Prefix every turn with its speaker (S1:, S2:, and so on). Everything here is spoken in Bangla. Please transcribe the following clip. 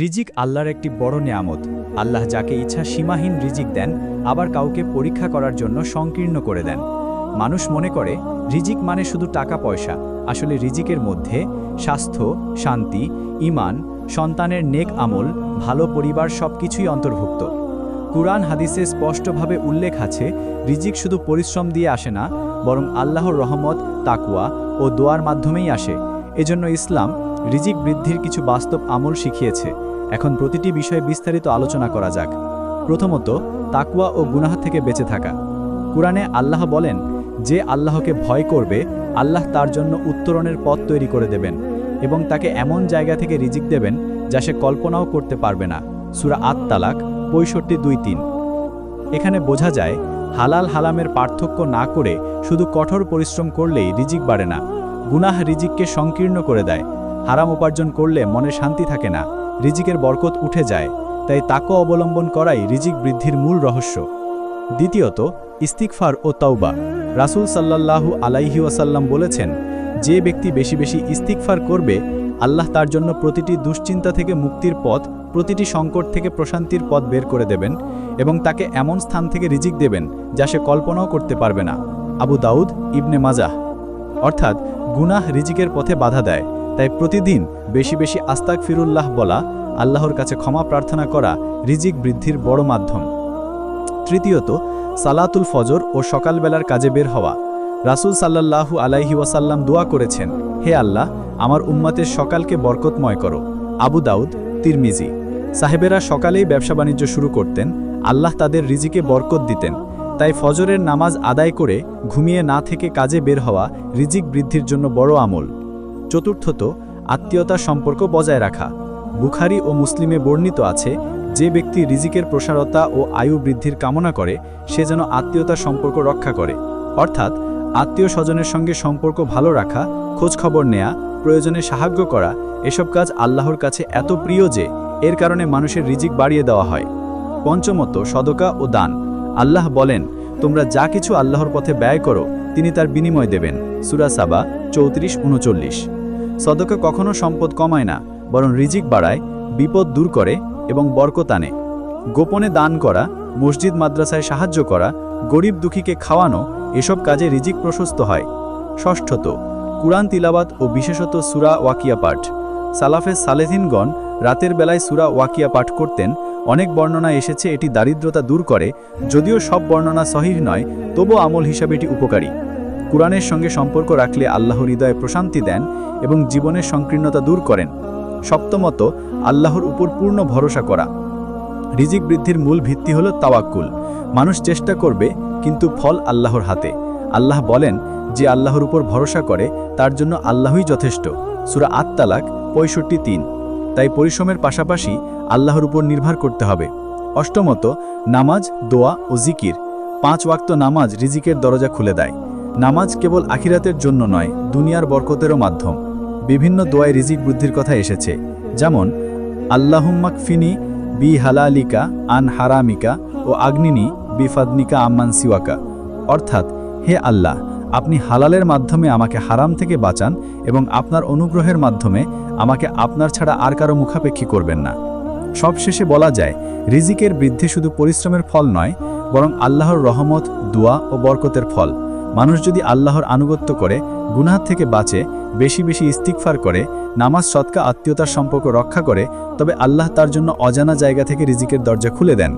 S1: রিজিক আল্লাহর একটি বড় নিয়ামত। আল্লাহ যাকে ইচ্ছা সীমাহীন রিজিক দেন, আবার কাউকে পরীক্ষা করার জন্য সংকীর্ণ করে দেন। মানুষ মনে করে, রিজিক মানে শুধু টাকা পয়সা, আসলে রিজিকের মধ্যে স্বাস্থ্য, শান্তি ইমান সন্তানের নেক আমল, ভালো পরিবার সবকিছুই অন্তর্ভুক্ত। কুরআন হাদিসে স্পষ্টভাবে উল্লেখ আছে, রিজিক শুধু পরিশ্রম দিয়ে আসে না, বরং আল্লাহর রহমত তাকুয়া ও দোয়ার মাধ্যমেই আসে। এজন্য ইসলাম রিজিক বৃদ্ধির কিছু বাস্তব আমল শিখিয়েছে। এখন প্রতিটি বিষয়ে বিস্তারিত আলোচনা করা যাক। প্রথমত তাকুয়া ও গুনাহ থেকে বেঁচে থাকা। কুরআনে আল্লাহ বলেন, যে আল্লাহকে ভয় করবে, আল্লাহ তার জন্য উত্তরণের পথ তৈরি করে দেবেন এবং তাকে এমন জায়গা থেকে রিজিক দেবেন যা সে কল্পনাও করতে পারবে না। সুরা আত তালাক পঁয়ষট্টি দুই তিন। এখানে বোঝা যায়, হালাল হালামের পার্থক্য না করে শুধু কঠোর পরিশ্রম করলেই রিজিক বাড়ে না। গুনাহ রিজিককে সংকীর্ণ করে দেয়। হারাম উপার্জন করলে মনে শান্তি থাকে না, রিজিকের বরকত উঠে যায়, তাই তাকও অবলম্বন করাই রিজিক বৃদ্ধির মূল রহস্য। দ্বিতীয়ত ইস্তিকফার ও তওবা। রাসূল সাল্লাল্লাহু আলাইহি ওয়াসাল্লাম বলেছেন, যে ব্যক্তি বেশি বেশি ইস্তিকফার করবে, আল্লাহ তার জন্য প্রতিটি দুশ্চিন্তা থেকে মুক্তির পথ, প্রতিটি সংকট থেকে প্রশান্তির পথ বের করে দেবেন এবং তাকে এমন স্থান থেকে রিজিক দেবেন, যা সে কল্পনাও করতে পারবে না। আবু দাউদ ইবনে মাজাহ অর্থাৎ, গুনাহ রিজিকের পথে বাধা দেয়। তাই প্রতিদিন বেশি বেশি আস্তাক ফিরুল্লাহ বলা, আল্লাহর কাছে ক্ষমা প্রার্থনা করা রিজিক বৃদ্ধির বড় মাধ্যম। তৃতীয়ত, সালাতুল ফজর ও সকালবেলার কাজে বের হওয়া। রাসূল সাল্লাল্লাহু আলাইহি ওয়াসাল্লাম দোয়া করেছেন, হে আল্লাহ, আমার উম্মাতের সকালকে বরকতময় করো। আবু দাউদ, তিরমিজি। সাহেবেরা সকালেই ব্যবসা বাণিজ্য শুরু করতেন, আল্লাহ তাদের রিজিকে বরকত দিতেন। তাই ফজরের নামাজ আদায় করে ঘুমিয়ে না থেকে কাজে বের হওয়া রিজিক বৃদ্ধির জন্য বড় আমল। চতুর্থত আত্মীয়তার সম্পর্ক বজায় রাখা। বুখারি ও মুসলিমে বর্ণিত আছে, যে ব্যক্তি রিজিকের প্রসারতা ও আয়ু বৃদ্ধির কামনা করে, সে যেন আত্মীয়তার সম্পর্ক রক্ষা করে। অর্থাৎ, আত্মীয় স্বজনের সঙ্গে সম্পর্ক ভালো রাখা, খোঁজখবর নেয়া, প্রয়োজনে সাহায্য করা, এসব কাজ আল্লাহর কাছে এত প্রিয় যে, এর কারণে মানুষের রিজিক বাড়িয়ে দেওয়া হয়। পঞ্চমত, সদকা ও দান। আল্লাহ বলেন, তোমরা যা কিছু আল্লাহর পথে ব্যয় করো, তিনি তার বিনিময় দেবেন। সুরা সাবা, চৌত্রিশ, উনচল্লিশ। সদকা কখনো সম্পদ কমায় না, বরং রিজিক বাড়ায়, বিপদ দূর করে এবং বরকত আনে। গোপনে দান করা, মসজিদ মাদ্রাসায় সাহায্য করা, গরিব দুঃখীকে খাওয়ানো, এসব কাজে রিজিক প্রশস্ত হয়। ষষ্ঠত, কুরআন তিলাবাত ও বিশেষত সুরা ওয়াকিয়া পাঠ। সালাফে সালেহিনগণ রাতের বেলায় সুরা ওয়াকিয়া পাঠ করতেন, অনেক বর্ণনা এসেছে এটি দারিদ্রতা দূর করে, যদিও সব বর্ণনা সহিহ নয় তবু আমল হিসাবে এটি উপকারী। কুরআনের সঙ্গে সম্পর্ক রাখলে আল্লাহ হৃদয়ে প্রশান্তি দেন এবং জীবনের সংকীর্ণতা দূর করেন। সপ্তমত, আল্লাহর উপর পূর্ণ ভরসা করা। রিজিক বৃদ্ধির মূল ভিত্তি হল তাওয়াক্কুল। মানুষ চেষ্টা করবে, কিন্তু ফল আল্লাহর হাতে। আল্লাহ বলেন যে আল্লাহর উপর ভরসা করে, তার জন্য আল্লাহই যথেষ্ট। সুরা আত্মালাক পঁয়ষট্টি তিন। তাই পরিশ্রমের পাশাপাশি আল্লাহর উপর নির্ভর করতে হবে। অষ্টমত, নামাজ, দোয়া ও জিকির। পাঁচ ওয়াক্ত নামাজ রিজিকের দরজা খুলে দেয়। নামাজ কেবল আখিরাতের জন্য নয়, দুনিয়ার বরকতেরও মাধ্যম। বিভিন্ন দোয়ায় রিজিক বৃদ্ধির কথা এসেছে, যেমন আল্লাহুম্মাক ফিনি বি হালালিকা আন হারামিকা ও আগ্নিনি বিফাদনিকা আম্মান সিওয়াকা। অর্থাৎ, হে আল্লাহ, আপনি হালালের মাধ্যমে আমাকে হারাম থেকে বাঁচান এবং আপনার অনুগ্রহের মাধ্যমে আমাকে আপনার ছাড়া আর কারও মুখাপেক্ষী করবেন না। সবশেষে বলা যায়, রিজিকের বৃদ্ধি শুধু পরিশ্রমের ফল নয়, বরং আল্লাহর রহমত, দোয়া ও বরকতের ফল। মানুষ যদি আল্লাহর আনুগত্য করে, গুনাহ থেকে বাঁচে, বেশি বেশি ইস্তিকফার করে, নামাজ সৎকা আত্মীয়তার সম্পর্ক রক্ষা করে, তবে আল্লাহ তার জন্য অজানা জায়গা থেকে রিজিকের দরজা খুলে দেন।